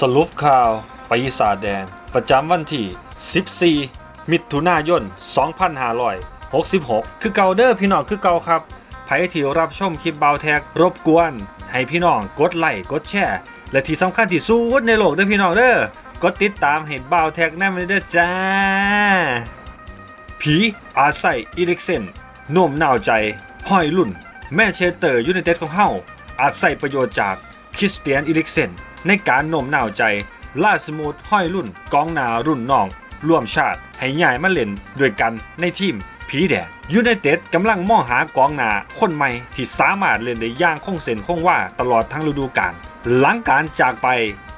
สรุปข่าวปีศาจแดง ประจำวันที่ 14 มิถุนายน 2566 คือเกาเด้อพี่น้องคือเกาครับไผที่รับชมคลิปเบาแท็กรบกวน ให้พี่น้องกดไลค์กดแชร์ และที่สำคัญที่สุดในโลกเด้อพี่น้องเด้อกดติดตามให้เบาแท็กแน่มาเด้อจ้า ผีอาศัยอิเล็กเซนโน้มนาวใจห้อยลุ่น แม่เชสเตอร์ยูไนเต็ดของเฮาอาจใส่ประโยชน์จาก คริสเตียนอิล็กเซนในการโน้มน้าวใจล่าสมูทห้อยลุ่นกองหนารุ่นน้องร่วมชาติให้ย้ายมาเล่นด้วยกันในทีมผีแดงยูไนเต็ดกำลังมองหากองหนาคนใหม่ที่สามารถเล่นได้ย่างคงเส้นคงว่าตลอดทั้งฤดูกาลหลังการจากไป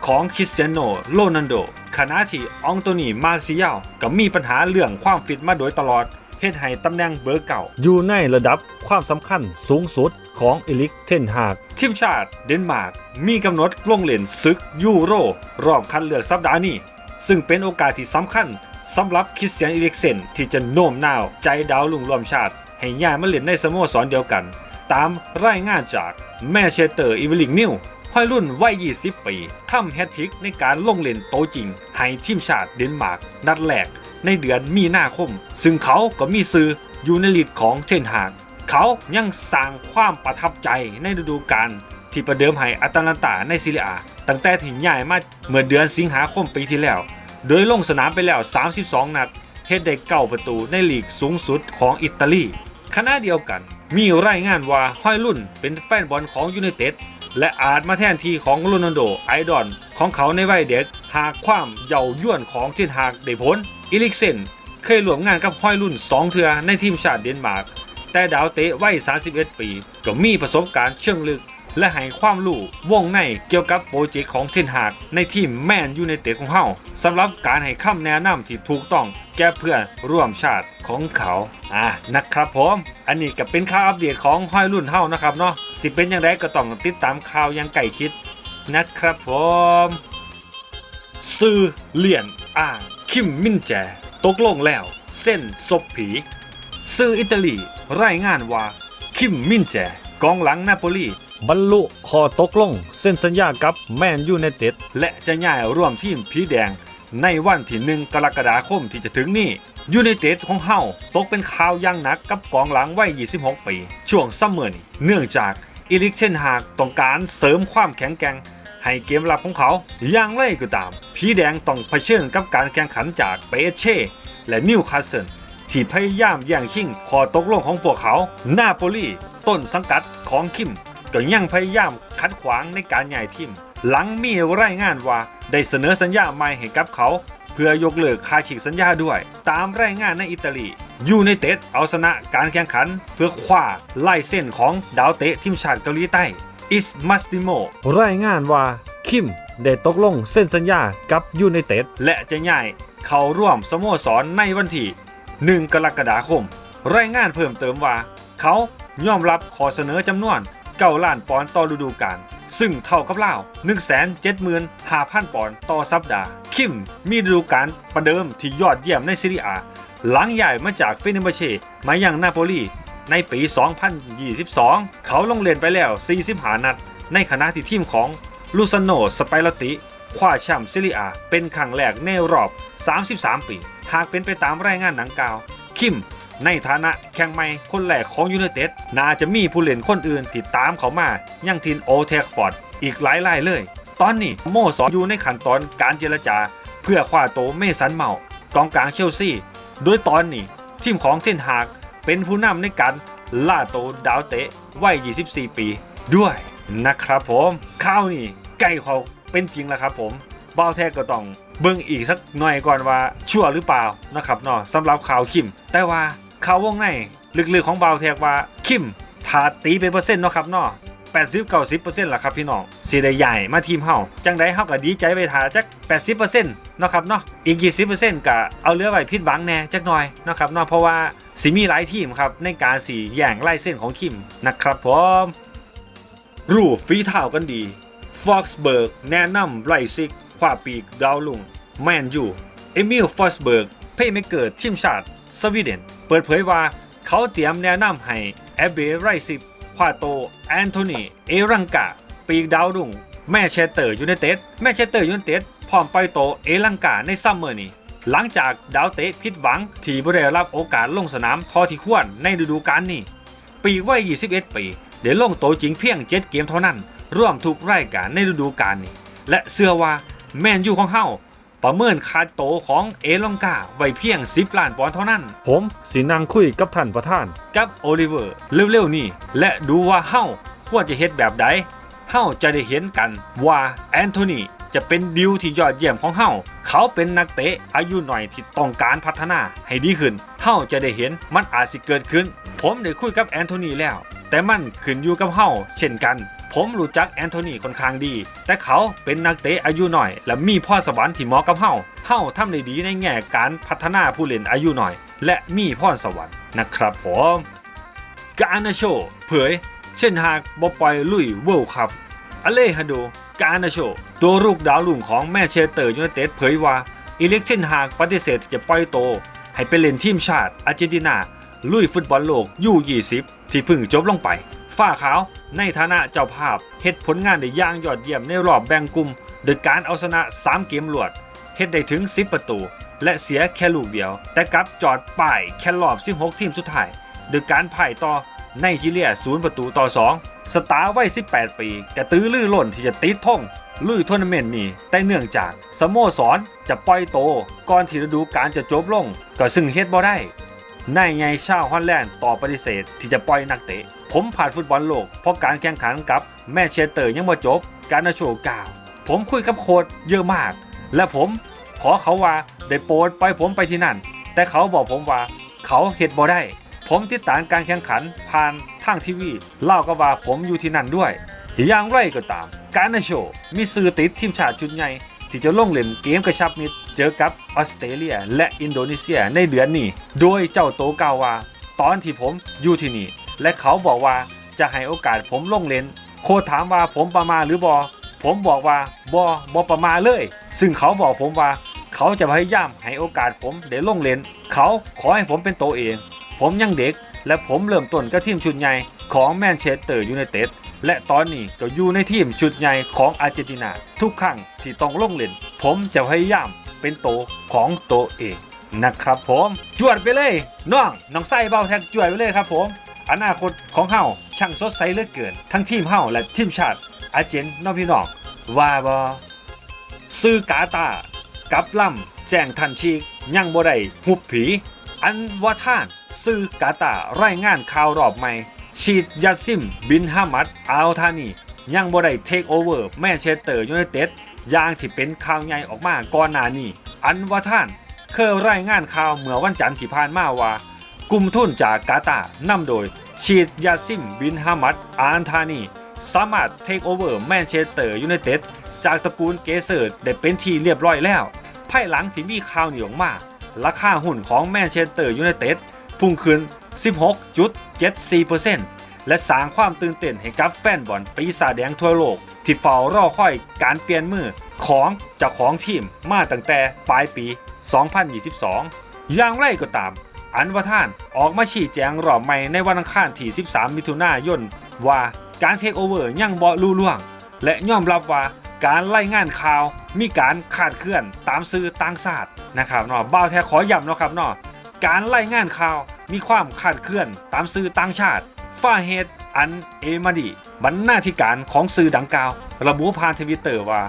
ของคริสเตียโนโรนัลโดขณะที่อองโตนีมาซิยาลก็มีปัญหาเรื่องความฟิตมาโดยตลอด เฮ็ดให้ตำแหน่งเบอร์เก่า อยู่ในระดับความสำคัญสูงสุดของเอลิกเทนฮากทีมชาติเดนมาร์กมีกำหนดลงเล่นศึกยูโร รอบคัดเลือกสัปดาห์นี้ ซึ่งเป็นโอกาสที่สำคัญสำหรับคริสเตียนอิเล็กเซนที่จะโน้มน้าวใจดาวลุ่งรวมชาติ ให้ย้ายมาเล่นในสโมสรเดียวกัน ตามรายงานจากแมนเชสเตอร์อีเวลิงนิวห้อยรุ่นวัย 20 ปีทำแฮตทริกในการลงเล่นโตะจริง ให้ทีมชาติเดนมาร์กนัดแรก ในเดือนมีนาคม ซึ่งเขาก็มีซื้ออยู่ในลีดของเทนฮากเขายังสร้างความประทับใจในฤดูกาลที่ประเดิมให้อัตแลนตาในซีเรียอาตั้งแต่ถึงย้ายมาเมื่อเดือนสิงหาคมปีที่แล้ว โดยลงสนามไปแล้ว 32 นัดเฮ็ดได้เก้าประตูในลีกสูงสุดของอิตาลีขณะเดียวกันมีรายงานว่าห้อยรุ่นเป็นแฟนบอลของยูไนเต็ดและอาจมาแทนที่ของโรนัลโดไอดอลของเขาในวัยเด็ก หากความเย่าย่วนของเทนฮากได้ผลอิลิกเซนเคยร่วมงานกับห้อยรุ่น 2 เทือในทีมชาติเดนมาร์ก แต่ดาวเตะวัย 31 ปี ก็มีประสบการณ์เชิงลึก และให้ความรู้วงในเกี่ยวกับโปรเจกต์ของเทนฮากในทีมแมนยูไนเต็ดของเฮาสำหรับการให้คำแนะนำที่ถูกต้องแก่เพื่อนร่วมชาติของเขาอะนะครับผมอันนี้ก็เป็นข่าวอัปเดตของห้อยรุ่นเฮานะครับเนาะสิเป็นอย่างไรก็ต้องติดตามข่าวยังใกล้ชิดนะครับผม ซื้อเหรียญอ่างคิมมินแจ ตกลงแล้ว เส้นศพผีสื่ออิตาลีรายงานว่า คิมมินแจ กองหลังนาโปลีบรรลุข้อตกลงเซ็นสัญญากับแมนยูไนเต็ดและจะย้ายร่วมทีมผีแดง ในวันที่หนึ่งกรกฎาคมที่จะถึงนี้ยูไนเต็ดของเฮาตกเป็นข่าวย่างหนักกับกองหลังวัย 26 ปี ช่วงซัมเมอร์นี้เนื่องจากอีลิกเชนฮากต้องการเสริมความแข็งแกร่ง ให้เกมรับของเขา อย่างไรก็ตาม ผีแดงต้องเผชิญกับการแข่งขันจากเปเช่ และนิวคาสเซิลที่พยายามแย่งชิงขอตกลงของพวกเขา นาโปลีต้นสังกัดของคิมก็ยังพยายามขัดขวางในการย้ายทีม หลังมีรายงานว่าได้เสนอสัญญาใหม่ให้กับเขา เพื่อยกเลิกค่าฉีกสัญญาด้วย ตามรายงานในอิตาลียูไนเต็ดเอาชนะการแข่งขัน เพื่อคว้าไล่เส้นของดาวเตะทีมชาติเกาหลีใต้ อิสมัสติโมรายงานว่าคิมได้ตกลงเซ็นสัญญากับยูไนเต็ดและจะย้ายเข้าร่วมสโมสรในวันที่ 1 กรกฎาคม รายงานเพิ่มเติมว่า เขายอมรับขอเสนอจำนวน9ล้านปอนด์ต่อฤดูกาลซึ่งเท่ากับรา175,000 ปอนด์ต่อสัปดาห์ คิมมีฤดูกาลประเดิมที่ยอดเยี่ยมในซีรีอาหลังย้ายมาจากเฟเนร์เบเช่มายังนาโปลี ในปี 2022 เขาลงเล่นไปแล้ว45นัด ในขณะที่ทีมของลูซานโนสไปรติคว้าแชมป์ซีรีอา เป็นครั้งแรกในรอบ 33 ปี หากเป็นไปตามรายงานหนังกล่าว คิม ในฐานะแข่งใหม่คนแรกของยูไนเต็ดน่าจะมีผู้เล่นคนอื่นติดตามเขามายังทีนโอเทคฟอร์ดอีกหลายรายเลย ตอนนี้โมสอนอยู่ในขั้นตอนการเจรจา เพื่อคว้าโตเมสันเมากองกลางเชลซีโดยตอนนี้ทีมของเซนฮาก เป็นผู้นำในการล่าโตวดาวเตะวัย 24 ปีด้วยนะครับผมข่าวนี้ใกล้เขาเป็นจริงแล้วครับผมบ้าวแท้ก็ต้องเบิ่งอีกสักหน่อยก่อนว่าชั่วหรือเปล่านะครับเนาะสำหรับข่าวคิม แต่ว่าข่าววงในลึกๆของบ้าวแท้ว่าคิมถ้าตีเป็นเปอร์เซ็นต์เนาะครับเนาะ80 90%ล่ะครับพี่น้องสิได้ใหญ่มาทีมเฮาจังไดเฮาก็ดีใจไปถ่าจัก80%เนาะครับเนาะอีก20%ก็เอาเหลือไว้ผิดหวังแน่จักหน่อยนะครับเนาะเพราะว่า สิมีหลายทีมครับในการสีแย่งไล่เส้นของคิมนะครับผมรูปฝีเท้ากันดีฟอกสเบิร์กแนะนำไรซิกขวาปีกดาวลุงแมนยูเอมิลฟอสเบิร์กเพย์เมเกอร์ทีมชาติสวีเดน เปิดเผยว่าเขาเตรียมแนะนำให้แอบเบไรซิกขวาโต แอนโทนีเอรังกา ปีกดาวรุ่งแม่เชสเตอร์ยูไนเต็ดแม่เชสเตอร์ยูไนเต็ดพร้อมไปโตเอลังกาในซัมเมอร์นี้ หลังจากดาวเตะผิดหวัง ที่บ่ได้รับโอกาสลงสนามทอที่ควรในฤดูกาลนี้ปีวัย 21 ปีเดี๋ยวลงโตวจริงเพียง 7 เกมเท่านั้น ร่วมทุกรายการในฤดูกาลนี้ และเชื่อว่าแมนยูของเฮาประเมินค่าโตวของเอลองกาไว้เพียง 10 ล้านปอนด์เท่านั้น ผมสินั่งคุยกับท่านประธาน กับโอลิเวอร์เร็วๆนี้ และดูว่าเฮาควรจะเฮ็ดแบบใดเฮาจะได้เห็นกันว่าแอนโทนี จะเป็นดิวที่ยอดเยี่ยมของเฮาเขาเป็นนักเตะอายุหน่อยที่ต้องการพัฒนาให้ดีขึ้นเฮาจะได้เห็นมันอาจสิเกิดขึ้น ผมได้คุยกับแอนโทนีแล้ว แต่มันขึ้นอยู่กับเฮาเช่นกัน ผมรู้จักแอนโทนีค่อนข้างดี แต่เขาเป็นนักเตะอายุหน่อย และมีพรสวรรค์ที่เหมาะกับเฮาเฮาทำได้ดีในแง่การพัฒนาผู้เล่นอายุหน่อย และมีพรสวรรค์นะครับผมกานาโชเผย เช่นหากบอปล่อยลุยเวิลด์คัพอเลฮันโด กานาโชตัวลูกดาวลุ่งของแมนเชสเตอร์ยูไนเต็ดเผยว่าอีเล็กเช่นหากปฏิเสธจะปล่อยโต ให้ไปเล่นทีมชาติอาร์เจนตินาลุยฟุตบอลโลกยู20ที่เพิ่งจบลงไป ฝ้าขาวในฐานะเจ้าภาพเฮ็ดผลงานได้ย่างยอดเยี่ยมในรอบแบ่งกลุ่มโดยการเอาชนะ 3 เกมรวดเฮ็ดได้ถึง 10 ประตู และเสียแค่ลูกเดียว แต่กลับจอดป้ายแค่รอบ 16 ทีมสุดท้ายโดยการพ่ายต่อไนจีเรีย 0 ประตูต่อ 2 สตาร์วัย18 ปีกระตือรือร้นที่จะติดท่งลุยทัวร์นาเมนต์นี้แต่เนื่องจากสโมสรจะปล่อยโตก่อนที่ฤดูกาลจะจบลง ก็ซึ่งเฮ็ดบ่ได้นายไงชาวฮอลแลนด์ต่อปฏิเสธที่จะปล่อยนักเตะ ผมผ่านฟุตบอลโลก เพราะการแข่งขันกับแมนเชสเตอร์ยังบ่จบ การนาโชว์กาว ผมคุยกับโค้ชเยอะมาก และผมขอเขาว่าได้โปรดปล่อยผมไปที่นั่น แต่เขาบอกผมว่าเขาเฮ็ดบ่ได้ ผมติดตามการแข่งขันผ่าน ทางทีวีเล่าก็ว่าผมอยู่ที่นั่นด้วย อย่างไรก็ตาม การนาโชว์มีสื่อติดทีมชาติชุดใหญ่ที่จะลงเล่นเกมกระชับมิตรเจอกับออสเตรเลียและอินโดนีเซียในเดือนนี้ โดยเจ้าโตกาวว่าตอนที่ผมอยู่ที่นี่ และเขาบอกว่าจะให้โอกาสผมลงเล่น โคถามว่าผมประมาหรือบอ ผมบอกว่าบอบอประมาเลย ซึ่งเขาบอกผมว่า เขาจะพยายามให้โอกาสผมได้ลงเล่น เขาขอให้ผมเป็นตัวเอง ผมยังเด็ก และผมเริ่มต้นกับทีมชุดใหญ่ของแมนเชสเตอร์ยูไนเต็ดและตอนนี้ก็อยู่ในทีมชุดใหญ่ของอาร์เจนตินา ทุกครั้งที่ต้องลงเล่น ผมจะพยายามเป็นโตวของตัวเองนะครับผมจวดไปเลยน้องน้องไส้เบาแท็กจวดไปเลยครับผม อนาคตของเฮาช่างสดใสเหลือเกิน ทั้งทีมเฮาและทีมชาติ อาร์เจนน้องพี่น้องว่าบอซื้อกาตากับล่ำแจ้งทันชีกยังบ่ได้หุบผี อันว่าท่าน ซื้อกาตาร์รายงานข่าวรอบใหม่ ชีดยัดซิม บินฮามัดอัลธานี ยังบ่ได้เทคโอเวอร์แมนเชสเตอร์ยูไนเต็ดอย่างที่เป็นข่าวใหญ่ออกมาก่อนหน้านี้ อันว่าท่าน เคยรายงานข่าวเมื่อวันจันทร์ที่ผ่านมาว่า กลุ่มทุนจากกาตานำโดย ชีดยาซิม บินฮามัดอัลธานี สามารถเทคโอเวอร์แมนเชสเตอร์ยูไนเต็ดจากตระกูลเกเซอร์ได้เป็นทีเรียบร้อยแล้วภายหลังที่มีข่าวเหนียวมากราคาหุ้นของแมนเชสเตอร์ยูไนเต็ด พุ่งขึ้น 16.74%และสร้างความตื่นเต้นให้กับแฟนบอลปีศาจแดงทั่วโลก ที่เฝ้ารอคอยการเปลี่ยนมือของเจ้าของทีมมาตั้งแต่ปลายปี 2022 อย่างไรก็ตาม อันว่าท่านออกมาชี้แจงรอบใหม่ในวันอังคารที่ 13 มิถุนายนว่าการเทคโอเวอร์ยังบ่รู้ล่วง และยอมรับว่าการไล่งานข่าวมีการขาดเคลื่อนตามสื่อต่างชาตินะครับเนาะบ้าวแท้ขอย้ำเนาะครับเนาะ การไล่งานข่าวมีความขาดเคลื่อนตามสื่อต่างชาติฝ้าเฮดอันเอมาดีบรรณาธิการของสื่อดังกล่าว ระบุผ่านทวิตเตอร์ว่า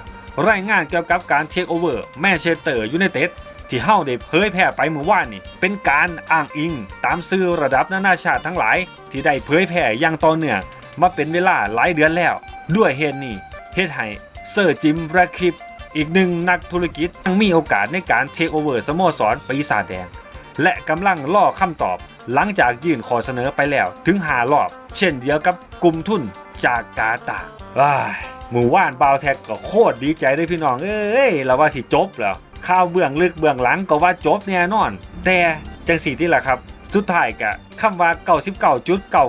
รายงานเกี่ยวกับการเทคโอเวอร์แมนเชสเตอร์ยูไนเต็ดที่เฮ้าได้เผยแพร่ไปเมื่อวานนี่เป็นการอ้างอิงตามสื่อระดับนานาชาติทั้งหลาย ที่ได้เผยแพร่อย่างต่อเนื่องมาเป็นเวลาหลายเดือนแล้ว ด้วยเหตุนี้เฮ็ดให้เซอร์จิมแรดคลิปอีกหนึ่งนักธุรกิจยังมีโอกาสในการเทคโอเวอร์สโมสรปีศาจแดง และกำลังล่อคำตอบ หลังจากยื่นขอเสนอไปแล้วถึงหารอบ เช่นเดียวกับกลุ่มทุนจากกาตาร์ว้ายหมู่ว่านบาวแท็กก็โคตรดีใจเลยพี่น้อง เอ้ยเราว่าสิจบแล้วข่าวเบื้องลึกเบื้องหลังก็ว่าจบแน่นอน แต่จังสีที่แหละครับ สุดท้ายกะคำว่า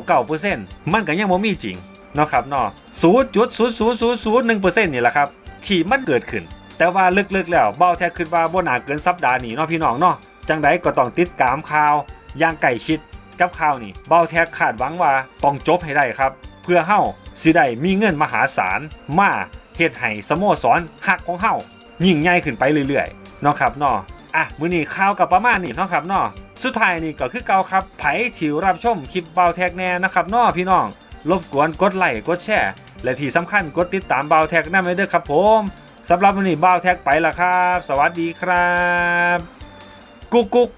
99.99%มันก็ยังบ่มีจริงเนาะครับเนาะ0.00001%นี่แหละครับที่มันเกิดขึ้น แต่ว่าลึกๆแล้วเบ้าแท้คิดว่าบ่น่าเกินสัปดาห์นี้เนาะพี่น้องเนาะ จังใดก็ต้องติดตามข่าวอย่างใกล้ชิดกับข่าวนี่เบ้าแท้คาดหวังว่าต้องจบให้ได้ครับ เพื่อเฮาสิได้มีเงินมหาศาลมาเฮ็ดให้สโมสรหักของเฮายิ่งใหญ่ขึ้นไปเรื่อยๆเนาะครับเนาะอะมื้อนี้ข่าวกับประมาณนี้เนาะครับเนาะสุดท้ายนี่ก็คือเก่าครับไผที่รับชมคลิปเบาแท็กแน่นะครับเนาะพี่น้องรบกวนกดไลค์กดแชร์และที่สำคัญกดติดตามเบาแท็กนั่นไว้ด้วยครับผมสำหรับวันนี้เบาแท็กไปละครับ สวัสดีครับ กุ๊กกุ๊ก